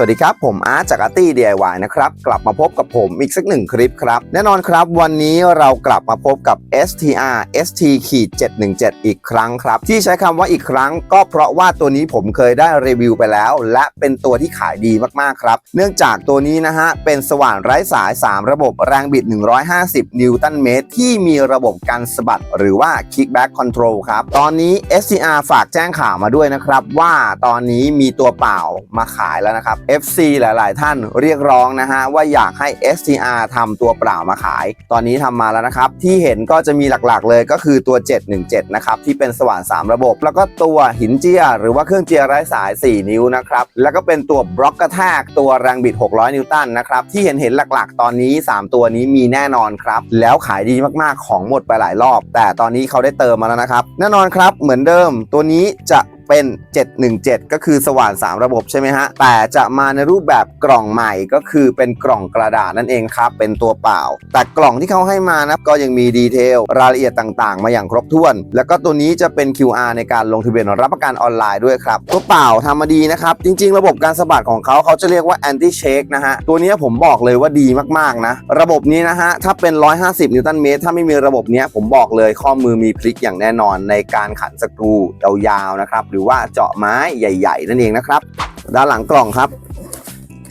วัสดีครับ ผมอาร์ตจากอาร์ตี้ DIY นะครับ กลับมาพบกับผมอีกสักหนึ่งคลิปครับ แน่นอนครับ วันนี้เรากลับมาพบกับ STR ST ขีด717 อีกครั้งครับ ที่ใช้คำว่าอีกครั้งก็เพราะว่าตัวนี้ผมเคยได้รีวิวไปแล้ว และเป็นตัวที่ขายดีมากๆครับ เนื่องจากตัวนี้นะฮะ เป็นสว่านไร้สาย 3 ระบบแรงบิด 150 นิวตันเมตร ที่มีระบบการสะบัดหรือว่า kickback control ครับตอนนี้ STR ฝากแจ้งข่าวมาด้วยนะครับว่าตอนนี้มีตัวเปล่ามาขายแล้วนะครับ FC หลาย ๆ ท่านเรียกร้องนะฮะว่าอยากให้ STR ทำตัวเปล่ามาขาย ตอนนี้ทำมาแล้วนะครับ ที่เห็นก็จะมีหลัก ๆ เลยก็คือตัว 717 นะครับ ที่เป็นสว่าน 3 ระบบ แล้วก็ตัวหินเจีย หรือว่าเครื่องเจียไร้สาย 4 นิ้วนะครับ แล้วก็เป็นตัวบล็อกกระแทกตัวแรงบิด 600 นิวตันนะครับ ที่เห็นเห็นหลัก ๆ ตอนนี้ 3 ตัวนี้มีแน่นอนครับ แล้วขายดีมาก ๆ ของหมดไปหลายรอบ แต่ตอนนี้เขาได้เติมมาแล้วนะครับ แน่นอนครับ เหมือนเดิม ตัวนี้จะ เป็น 717 ก็คือสว่าน 3 ระบบใช่ไหมฮะ แต่จะมาในรูปแบบกล่องใหม่ก็คือเป็นกล่องกระดาษนั่นเองครับ เป็นตัวเปล่า แต่กล่องที่เขาให้มานะก็ยังมีดีเทลรายละเอียดต่างๆ มาอย่างครบถ้วน แล้วก็ตัวนี้จะเป็น QR ในการลงทะเบียนรับประกันออนไลน์ด้วยครับ ตัวเปล่าทำมาดีนะครับ จริง ๆ ระบบการสะบัดของเขาเขาจะเรียกว่า anti shake นะฮะ ตัวนี้ผมบอกเลยว่าดีมากๆนะ ระบบนี้นะฮะ ถ้าเป็น 150 นิวตันเมตร ถ้าไม่มีระบบเนี้ยผมบอกเลยข้อมือมีพลิกอย่างแน่นอนในการขันสกรูยาวๆนะครับหรือว่าเจาะไม้ใหญ่ ๆ นั่นเองนะครับ ด้านหลังกล่องครับ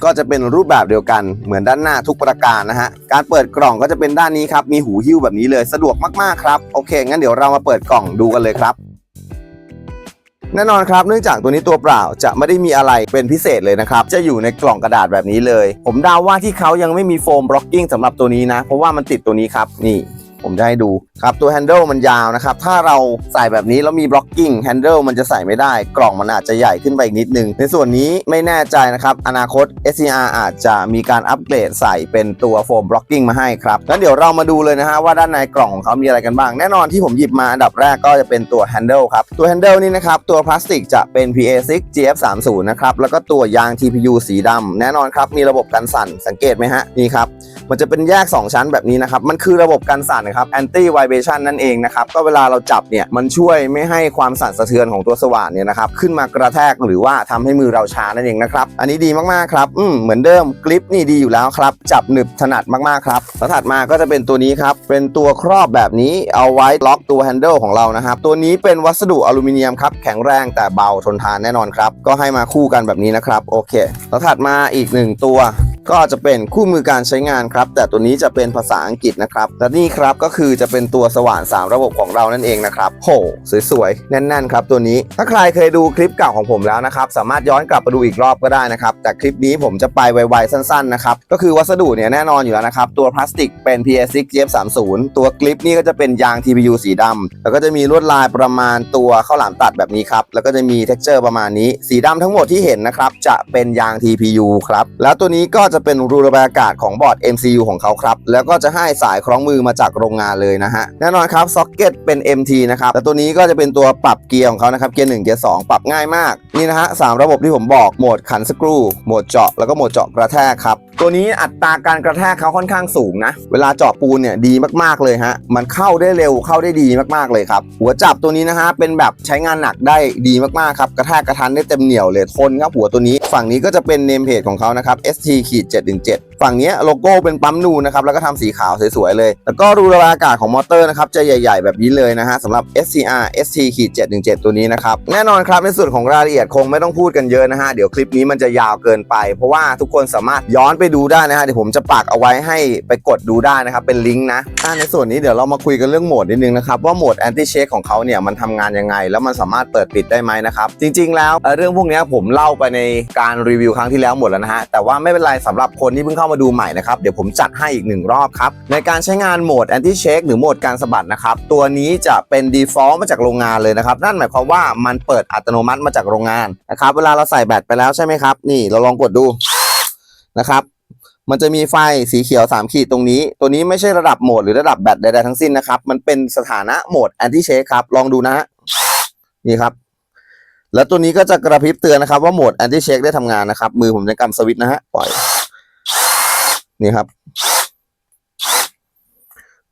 ก็จะเป็นรูปแบบเดียวกันเหมือนด้านหน้าทุกประการนะฮะการเปิดกล่องก็จะเป็นด้านนี้ครับมีหูหิ้วแบบนี้เลยสะดวกมากๆครับโอเค งั้นเดี๋ยวเรามาเปิดกล่องดูกันเลยครับแน่นอนครับเนื่องจากตัวนี้ตัวเปล่าจะไม่ได้มีอะไรเป็นพิเศษเลยนะครับ จะอยู่ในกล่องกระดาษแบบนี้เลย ผมเดาว่าที่เขายังไม่มีโฟมบล็อกกิ้งสำหรับตัวนี้นะ เพราะว่ามันติดตัวนี้ครับ นี่ ผมจะให้ดูครับตัวแฮนเดิลมันยาวนะครับ ถ้าเราใส่แบบนี้แล้วมีบล็อกกิ้งแฮนเดิลมันจะใส่ไม่ได้ กล่องมันอาจจะใหญ่ขึ้นไปอีกนิดนึง ในส่วนนี้ไม่แน่ใจนะครับ อนาคต SCR อาจจะมีการอัปเกรดใส่เป็นตัวโฟมบล็อกกิ้งมาให้ครับงั้นเดี๋ยวเรามาดูเลยนะฮะว่าด้านในกล่องของเขามีอะไรกันบ้าง แน่นอนที่ผมหยิบมาอันดับแรกก็จะเป็นตัวแฮนเดิลครับ ตัวแฮนเดิลนี่นะครับ ตัวพลาสติกจะเป็น PA6 GF30 นะครับ แล้วก็ตัวยาง TPU สีดำแน่นอนครับ มีระบบกันสั่น สังเกตไหมฮะ นี่ครับ มันจะเป็นแยก 2 ชั้นแบบนี้นะครับ มันคือระบบกันสั่นนะครับ anti vibration นั่นเองนะครับ ก็เวลาเราจับเนี่ยมันช่วยไม่ให้ความสั่นสะเทือนของตัวสว่านเนี่ยนะครับขึ้นมากระแทกหรือว่าทำให้มือเราชานั่นเองนะครับ อันนี้ดีมากๆครับอืมเหมือนเดิมกริปนี่ดีอยู่แล้วครับ จับหนึบถนัดมากๆครับแล้วถัดมาก็จะเป็นตัวนี้ครับ เป็นตัวครอบแบบนี้เอาไว้ล็อกตัวแฮนเดิลของเรานะครับ ตัวนี้เป็นวัสดุอลูมิเนียมครับ แข็งแรงแต่เบาทนทานแน่นอนครับ ก็ให้มาคู่กันแบบนี้นะครับ โอเค แล้วถัดมาอีกหนึ่งตัว ก็จะเป็นคู่มือการใช้งานครับ แต่ตัวนี้จะเป็นภาษาอังกฤษนะครับ และนี่ครับก็คือจะเป็นตัวสว่าน 3 ระบบของเรานั่นเองนะครับโหสวยๆ แน่นๆ ครับตัวนี้ ถ้าใครเคยดูคลิปเก่าของผมแล้วนะครับ สามารถย้อนกลับมาดูอีกรอบก็ได้นะครับ แต่คลิปนี้ผมจะไปไวๆสั้นๆ นะครับ ก็คือวัสดุเนี่ยแน่นอนอยู่แล้วนะครับ ตัวพลาสติกเป็น PS6 GF30 ตัวคลิปนี่ก็จะเป็นยาง TPU สีดำแล้วก็จะมีลวดลายประมาณตัวข้าวหลามตัดแบบนี้ครับ แล้วก็จะมี texture ประมาณนี้ สีดำทั้งหมดที่เห็นนะครับ จะเป็นยาง TPU ครับ แล้วตัวนี้ก็จะเป็นรูระบายอากาศของบอร์ด MCU ของเขาครับ แล้วก็จะให้สายคล้องมือมาจากโรงงานเลยนะฮะ แน่นอนครับซ็อกเก็ตเป็น MT นะครับ แต่ตัวนี้ก็จะเป็นตัวปรับเกียร์ของเขานะครับ เกียร์1เกียร์2ปรับง่ายมาก นี่นะฮะสามระบบที่ผมบอกโหมดขันสกรูโหมดเจาะแล้วก็โหมดเจาะกระแทกครับ ตัวนี้อัตราการกระแทกเขาค่อนข้างสูงนะ เวลาเจาะปูนเนี่ยดีมากๆเลยฮะ มันเข้าได้เร็วเข้าได้ดีมากๆเลยครับ หัวจับตัวนี้นะฮะเป็นแบบใช้งานหนักได้ดีมากๆครับ กระแทกกระทันได้เต็มเหนียวเลย ทนครับหัวตัวนี้ ฝั่งนี้ก็จะเป็นเนมเพจของเขานะครับ ST ขีด717 ฝั่งนี้โลโก้เป็นปั๊มนูนนะครับแล้วก็ทำสีขาวสวยๆเลย แล้วก็รูระบายอากาศของมอเตอร์นะครับจะใหญ่ ๆ แบบนี้เลยนะฮะสำหรับ SCR ST ขีด717 ตัวนี้นะครับแน่นอนครับในส่วนของรายละเอียดคงไม่ต้องพูดกันเยอะนะฮะเดี๋ยวคลิปนี้มันจะยาวเกินไป เพราะว่าทุกคนสามารถย้อนไปดูได้นะฮะเดี๋ยวผมจะปักเอาไว้ให้ไปกดดูได้นะครับเป็นลิงก์นะในส่วนนี้เดี๋ยวเรามาคุยกันเรื่องโหมดนิดนึงนะครับว่าโหมด anti shake ของเขาเนี่ยมันทำงานยังไง แล้วมันสามารถเปิดปิดได้ไหมนะครับจริง ๆ แล้วเรื่องพวกนี้ผมเล่าไปในการรีวิวครั้งที่แล้วหมดแล้วนะฮะแต่ว่าไม่เป็นไรสำหรับคนที่เพิ่งเข้ามาดูใหม่นะครับ เดี๋ยวผมจัดให้อีกหนึ่งรอบครับ ในการใช้งานโหมด anti shake หรือโหมดการสะบัดนะครับ ตัวนี้จะเป็น default มาจากโรงงานเลยนะครับ นั่นหมายความว่ามันเปิดอัตโนมัติมาจากโรงงานนะครับ เวลาเราใส่แบตไปแล้วใช่ไหมครับ นี่เราลองกดดูนะครับมันจะมีไฟสีเขียว 3 ขีดตรงนี้ ตัวนี้ไม่ใช่ระดับโหมดหรือระดับแบตใดๆทั้งสิ้นนะครับ มันเป็นสถานะโหมด anti shake ครับ ลองดูนะฮะ นี่ครับ แล้วตัวนี้ก็จะกระพริบเตือนนะครับว่าโหมด anti shake ได้ทำงานนะครับ มือผมจะกำสวิตช์นะฮะ ปล่อย นี่ครับ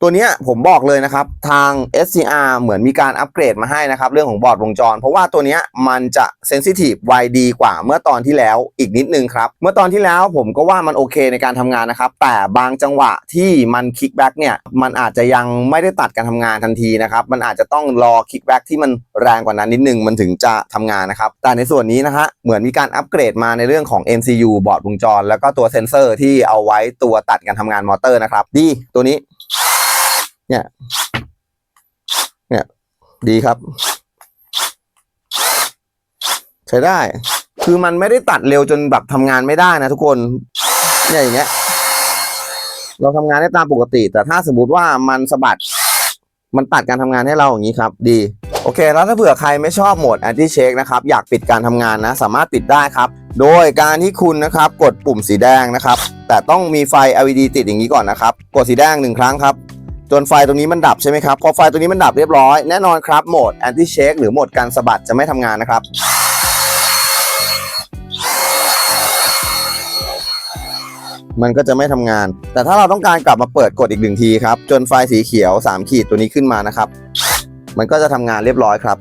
ตัวนี้ผมบอกเลยนะครับ ทาง SCR เหมือนมีการอัปเกรดมาให้นะครับ เรื่องของบอร์ดวงจร เพราะว่าตัวนี้มันจะเซนซิทีฟไวดีกว่าเมื่อตอนที่แล้วอีกนิดนึงครับ เมื่อตอนที่แล้วผมก็ว่ามันโอเคในการทำงานนะครับ แต่บางจังหวะที่มันคิกแบ็กเนี่ย มันอาจจะยังไม่ได้ตัดการทำงานทันทีนะครับ มันอาจจะต้องรอคิกแบ็กที่มันแรงกว่านั้นนิดนึงมันถึงจะทำงานนะครับ แต่ในส่วนนี้นะฮะเหมือนมีการอัปเกรดมาในเรื่องของ MCU บอร์ดวงจร แล้วก็ตัวเซนเซอร์ที่เอาไว้ตัวตัดการทำงานมอเตอร์นะครับดีตัวนี้ เนี่ย เนี่ย ดีครับ ใช้ได้ คือมันไม่ได้ตัดเร็วจนแบบทำงานไม่ได้นะทุกคน เนี่ยอย่างเงี้ย เราทำงานได้ตามปกติ แต่ถ้าสมมติว่ามันสะบัด มันตัดการทำงานให้เราอย่างนี้ครับ ดีโอเค แล้วถ้าเผื่อใครไม่ชอบโหมด anti shake นะครับ อยากปิดการทำงานนะ สามารถปิดได้ครับ โดยการที่คุณนะครับ กดปุ่มสีแดงนะครับ แต่ต้องมีไฟ LED ติดอย่างนี้ก่อนนะครับ กดสีแดงหนึ่งครั้งครับ จนไฟตรงนี้มันดับใช่ไหมครับพอไฟตรงนี้มันดับเรียบร้อยแน่นอนครับโหมด anti shake หรือโหมดการสะบัดจะไม่ทำงานนะครับมันก็จะไม่ทำงาน แต่ถ้าเราต้องการกลับมาเปิดกดอีกหนึ่งทีครับ จนไฟสีเขียว 3 ขีดตัวนี้ขึ้นมานะครับ มันก็จะทำงานเรียบร้อยครับ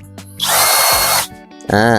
อ่า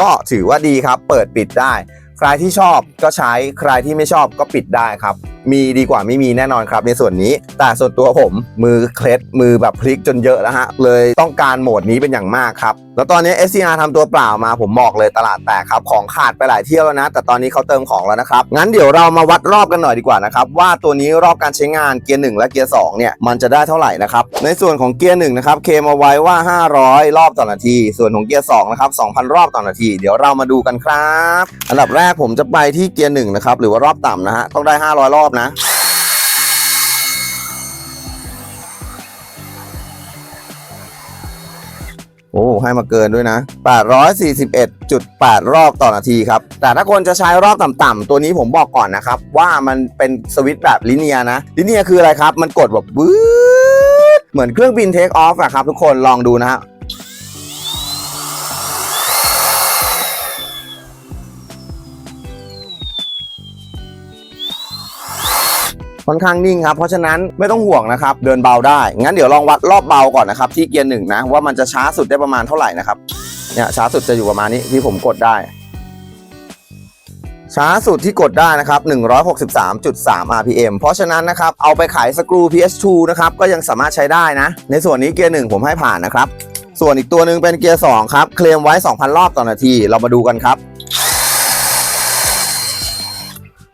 ก็ถือว่าดีครับ เปิดปิดได้ ใครที่ชอบก็ใช้ ใครที่ไม่ชอบก็ปิดได้ครับ มีดีกว่าไม่มีแน่นอนครับในส่วนนี้ แต่ส่วนตัวผมมือเคล็ดมือแบบพลิกจนเยอะแล้วฮะเลยต้องการโหมดนี้เป็นอย่างมากครับ แล้วตอนนี้ SCR ทำตัวเปล่ามาผมบอกเลยตลาดแตกครับ ของขาดไปหลายเที่ยวแล้วนะ แต่ตอนนี้เขาเติมของแล้วนะครับ งั้นเดี๋ยวเรามาวัดรอบกันหน่อยดีกว่านะครับ ว่าตัวนี้รอบการใช้งานเกียร์ 1 และเกียร์ 2 เนี่ย มันจะได้เท่าไหร่นะครับ ในส่วนของเกียร์1นะครับเคมาไว้ว่า 500 รอบต่อนาที ส่วนของเกียร์2นะครับ2,000 รอบต่อนาที เดี๋ยวเรามาดูกันครับ อันดับแรกผมจะไปที่เกียร์1นะครับหรือว่ารอบต่ำนะฮะต้องได้ 500 รอบนะ อ้ให้มาเกินด้วยนะ 841.8 รอบต่อนาทีครับ แต่ถ้าคนจะใช้รอบต่ำๆตัวนี้ผมบอกก่อนนะครับ ว่ามันเป็นสวิตช์แบบลิเนียนะ ลิเนียคืออะไรครับ มันกดแบบวืดเหมือนเครื่องบินเทคออฟอะครับทุกคนลองดูนะฮะ ค่อนข้างนิ่งครับ เพราะฉะนั้นไม่ต้องห่วงนะครับ เดินเบาได้ งั้นเดี๋ยวลองวัดรอบเบาก่อนนะครับ ที่เกียร์หนึ่งนะ ว่ามันจะช้าสุดได้ประมาณเท่าไหร่นะครับ เนี่ยช้าสุดจะอยู่ประมาณนี้ที่ผมกดได้ ช้าสุดที่กดได้นะครับ 163.3 rpm เพราะฉะนั้นนะครับ เอาไปขายสกรู PS2 นะครับ ก็ยังสามารถใช้ได้นะ ในส่วนนี้เกียร์หนึ่งผมให้ผ่านนะครับ ส่วนอีกตัวหนึ่งเป็นเกียร์2ครับ เคลมไว้ 2,000 รอบต่อนาที เรามาดูกันครับ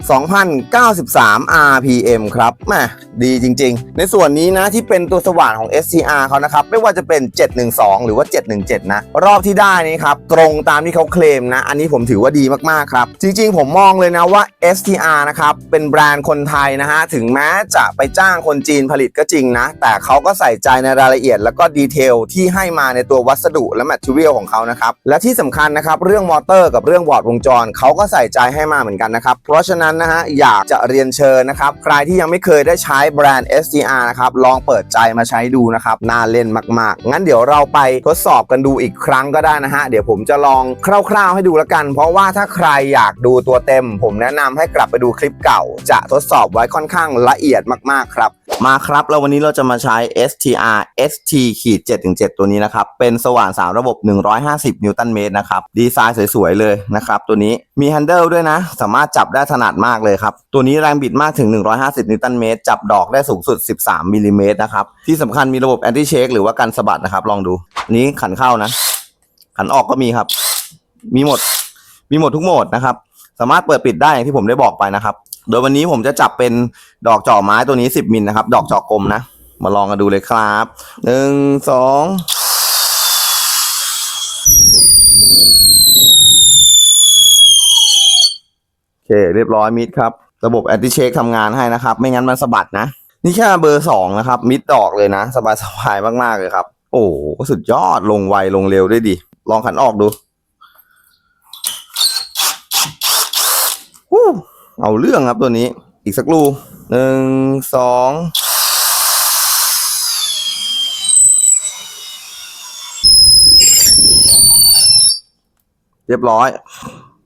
2,093 rpm ครับแหมดีจริง ๆ ในส่วนนี้นะที่เป็นตัวสว่านของ SCR เขานะครับ ไม่ว่าจะเป็น 712 หรือว่า 717 นะ รอบที่ได้นี่ครับ ตรงตามที่เขาเคลมนะ อันนี้ผมถือว่าดีมากๆครับ จริง ๆ ผมมองเลยนะว่า STR นะครับ เป็นแบรนด์คนไทยนะฮะ ถึงแม้จะไปจ้างคนจีนผลิตก็จริงนะ แต่เขาก็ใส่ใจในรายละเอียด แล้วก็ดีเทลที่ให้มาในตัววัสดุและแมทเทียลของเขานะครับและที่สำคัญนะครับเรื่องมอเตอร์กับเรื่องบอร์ดวงจรเขาก็ใส่ใจให้มาเหมือนกันนะครับเพราะฉะนั้นนะฮะอยากจะเรียนเชิญนะครับ ใครที่ยังไม่เคยได้ใช้แบรนด์ STR นะครับ ลองเปิดใจมาใช้ดูนะครับ น่าเล่นมาก ๆ งั้นเดี๋ยวเราไปทดสอบกันดูอีกครั้งก็ได้นะฮะ เดี๋ยวผมจะลองคร่าว ๆ ให้ดูแล้วกัน เพราะว่าถ้าใครอยากดูตัวเต็ม ผมแนะนำให้กลับไปดูคลิปเก่า จะทดสอบไว้ค่อนข้างละเอียดมาก ๆ ครับมาครับแล้ววันนี้เราจะมาใช้ STR ST ขีด7-7 ตัวนี้นะครับ เป็นสว่าน 3 ระบบ 150 นิวตันเมตรนะครับ ดีไซน์สวย ๆ เลยนะครับ ตัวนี้มีแฮนเดิลด้วยนะ สามารถจับได้ถนัดมากเลยครับ ตัวนี้แรงบิดมากถึง 150 นิวตันเมตร จับดอกได้สูงสุด 13มิลลิเมตรนะครับ ที่สำคัญมีระบบแอนตี้เชคหรือว่ากันสะบัดนะครับ ลองดู นี้ขันเข้านะ ขันออกก็มีครับ มีหมด มีหมดทุกโหมดนะครับ สามารถเปิดปิดได้อย่างที่ผมได้บอกไปนะครับ โดยวันนี้ผมจะจับเป็นดอกเจาะไม้ตัวนี้ 10 มิลนะครับ ดอกเจาะกลมนะ มาลองกันดูเลยครับหนึ่งสอง เคเรียบร้อยมิดครับ ระบบแอนติเช็คทำงานให้นะครับ ไม่งั้นมันสะบัดนะ นี่แค่เบอร์สองนะครับ มิดดอกเลยนะ สบายสบายมากๆเลยครับ โอ้โหสุดยอดลงไวลงเร็วด้ดิลองขันออกดูเอาเรื่องครับตัวนี้ อีกสักลูหนึ่งสองเรียบร้อย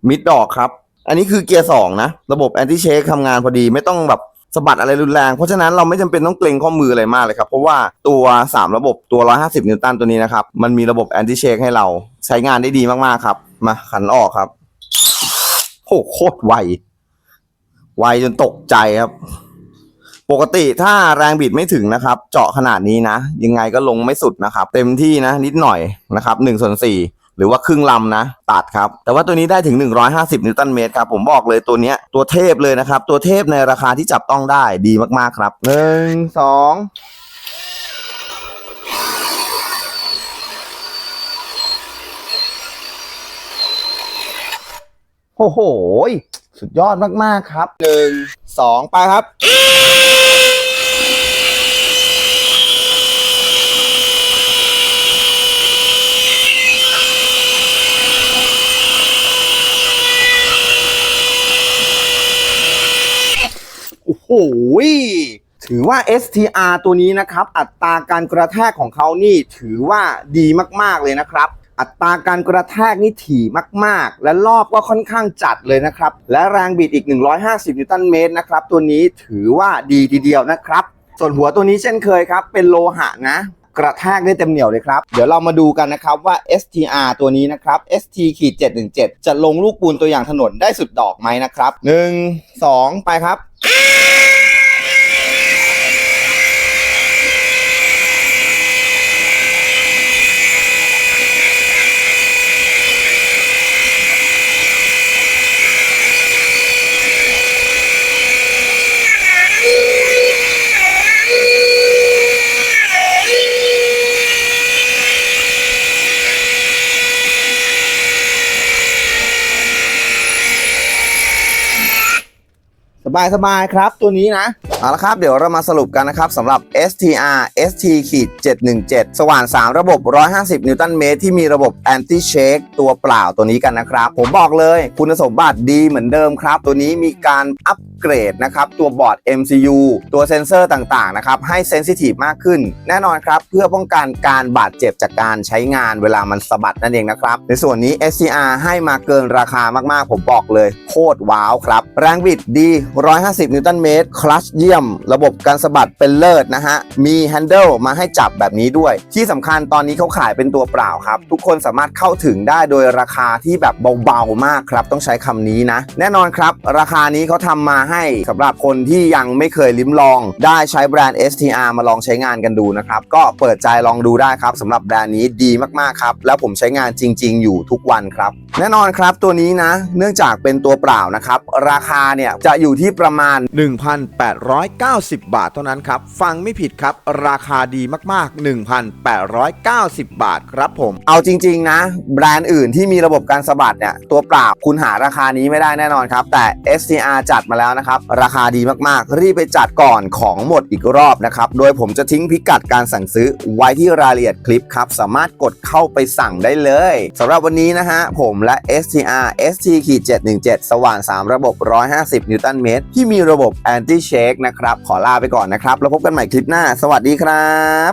มิดดอกครับ อันนี้คือเกียร์สองนะ ระบบแอนติเชคทำงานพอดีไม่ต้องแบบสะบัดอะไรรุนแรง เพราะฉะนั้นเราไม่จำเป็นต้องเกรงข้อมืออะไรมากเลยครับ เพราะว่าตัว 3 ระบบตัว 150 นิวตันตัวนี้นะครับ มันมีระบบแอนติเชคให้เราใช้งานได้ดีมากๆครับ มาขันออกครับโหโคตรไว ไวจนตกใจครับ ปกติถ้าแรงบิดไม่ถึงนะครับ เจาะขนาดนี้นะ ยังไงก็ลงไม่สุดนะครับ เต็มที่นะ นิดหน่อยนะครับ1ส่วน4 หรือว่าครึ่งลำนะ ตัดครับ แต่ว่าตัวนี้ได้ถึง 150 นิวตันเมตรครับ ผมบอกเลยตัวเนี้ยตัวเทพเลยนะครับ ตัวเทพในราคาที่จับต้องได้ดีมากๆครับหนึ่งสองโอ้โห สุดยอดมาก ๆ ครับหนึ่งสองไปครับ โอ้โหถือว่า STR ตัวนี้นะครับ อัตราการกระแทกของเขานี่ถือว่าดีมากๆเลยนะครับ อัตราการกระแทกนี่ถี่มากๆ และรอบก็ค่อนข้างจัดเลยนะครับ และแรงบิดอีก 150 นิวตันเมตรนะครับ ตัวนี้ถือว่าดีทีเดียวนะครับ ส่วนหัวตัวนี้เช่นเคยครับ เป็นโลหะนะ กระแทกได้เต็มเหนียวเลยครับ เดี๋ยวเรามาดูกันนะครับว่า STR ตัวนี้นะครับ ST 717จะลงลูกปูนตัวอย่างถนนได้สุดดอกไหมนะครับ 1 2 ไปครับ สบายสบายครับตัวนี้นะ เอาละครับ เดี๋ยวเรามาสรุปกันนะครับสำหรับ STR ST ขีด717 สว่าน 3 ระบบ 150 นิวตันเมตรที่มีระบบ Anti Shake ตัวเปล่าตัวนี้กันนะครับ ผมบอกเลยคุณสมบัติดีเหมือนเดิมครับ ตัวนี้มีการอัปเกรดนะครับ ตัวบอร์ด MCU ตัวเซนเซอร์ต่างๆนะครับ ให้เซนซิทีฟมากขึ้น แน่นอนครับ เพื่อป้องกันการบาดเจ็บจากการใช้งานเวลามันสะบัดนั่นเองนะครับ ในส่วนนี้ SCR ให้มาเกินราคามากๆ ผมบอกเลย โคตรว้าวครับ แรงบิดดี150 นิวตันเมตร คลัชเยี่ยม ระบบการสะบัดเป็นเลิศนะฮะ มีแฮนเดิลมาให้จับแบบนี้ด้วย ที่สำคัญตอนนี้เขาขายเป็นตัวเปล่าครับ ทุกคนสามารถเข้าถึงได้โดยราคาที่แบบเบาๆมากครับ ต้องใช้คำนี้นะ แน่นอนครับ ราคานี้เขาทำมาให้สำหรับคนที่ยังไม่เคยลิ้มลอง ได้ใช้แบรนด์ STR มาลองใช้งานกันดูนะครับ ก็เปิดใจลองดูได้ครับสำหรับแบรนด์นี้ดีมากๆครับ แล้วผมใช้งานจริง ๆ อยู่ทุกวันครับ แน่นอนครับตัวนี้นะ เนื่องจากเป็นตัวเปล่านะครับ ราคาเนี่ยจะอยู่ที่ประมาณ 1,890 บาทเท่านั้นครับ ฟังไม่ผิดครับ ราคาดีมากๆ 1,890 บาทครับผม เอาจริง ๆ นะ แบรนด์อื่นที่มีระบบการสะบัดเนี่ย ตัวเปล่าคุณหาราคานี้ไม่ได้แน่นอนครับ แต่ SCR จัดมาแล้วนะครับ ราคาดีมากๆ รีบไปจัดก่อนของหมดอีกรอบนะครับ โดยผมจะทิ้งพิกัดการสั่งซื้อไว้ที่รายละเอียดคลิปครับ สามารถกดเข้าไปสั่งได้เลยสำหรับวันนี้นะฮะผมและ STR ST 717 สว่าน3ระบบ 150 นิวตันเมตรที่มีระบบแอนตี้เช็คนะครับ ขอลาไปก่อนนะครับ แล้วพบกันใหม่คลิปหน้า สวัสดีครับ